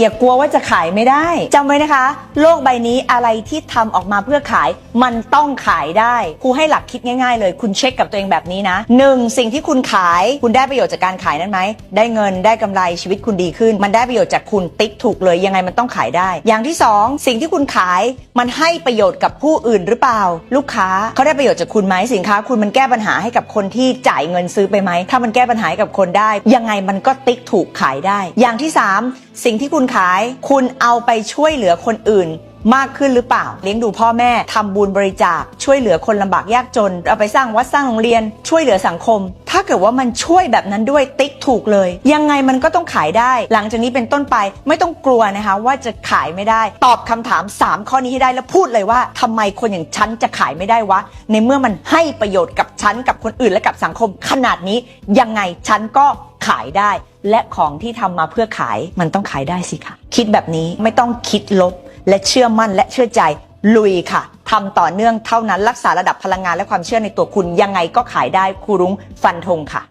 อย่ากลัวว่าจะขายไม่ได้จำไว้นะคะ โลกใบนี้อะไรที่ทำออกมาเพื่อขาย มันต้องขายได้ครูให้หลักคิดง่ายๆ เลย คุณเช็คกับตัวเองแบบนี้นะหนึ่งสิ่งที่คุณขายคุณได้ประโยชน์จากการขายนั้นไหมได้เงินได้กำไรชีวิตคุณดีขึ้น มันได้ประโยชน์จากคุณติ๊กถูกเลยยังไงมันต้องขายได้ อย่างที่สองสิ่งที่คุณขายมันให้ประโยชน์กับผู้อื่นหรือเปล่า ลูกค้าเขาได้ประโยชน์จากคุณไหมสินค้า คุณมันแก้ปัญหาให้กับคนที่จ่ายเงินซื้อไปไหมถ้ามันแก้ปัญหาให้กับคนได้ ยังไงมันก็ติ๊กถูกขายได้ อย่างที่สามสิ่งที่คุณขาย คุณเอาไปช่วยเหลือคนอื่นมากขึ้นหรือเปล่า เลี้ยงดูพ่อแม่ทำบุญบริจาค ช่วยเหลือคนลำบากยากจน เอาไปสร้างวัดสร้างโรงเรียน ช่วยเหลือสังคม ถ้าเกิดว่ามันช่วยแบบนั้นด้วยติ๊กถูกเลย ยังไงมันก็ต้องขายได้ หลังจากนี้เป็นต้นไปไม่ต้องกลัวนะคะว่าจะขายไม่ได้ ตอบคำถาม 3 ข้อนี้ให้ได้แล้วพูดเลยว่าทำไมคนอย่างฉันจะขายไม่ได้วะ ในเมื่อมันให้ประโยชน์กับฉันกับคนอื่นและกับสังคม ขนาดนี้ยังไงฉันก็ ขายได้ และของที่ทำมาเพื่อขายมันต้องขายได้สิคะคิดแบบนี้ไม่ต้องคิดลบ และเชื่อมั่นและเชื่อใจลุยค่ะทำต่อเนื่องเท่านั้นรักษาระดับพลังงานและความเชื่อในตัวคุณยังไงก็ขายได้ครูรุ้งฟันธงค่ะ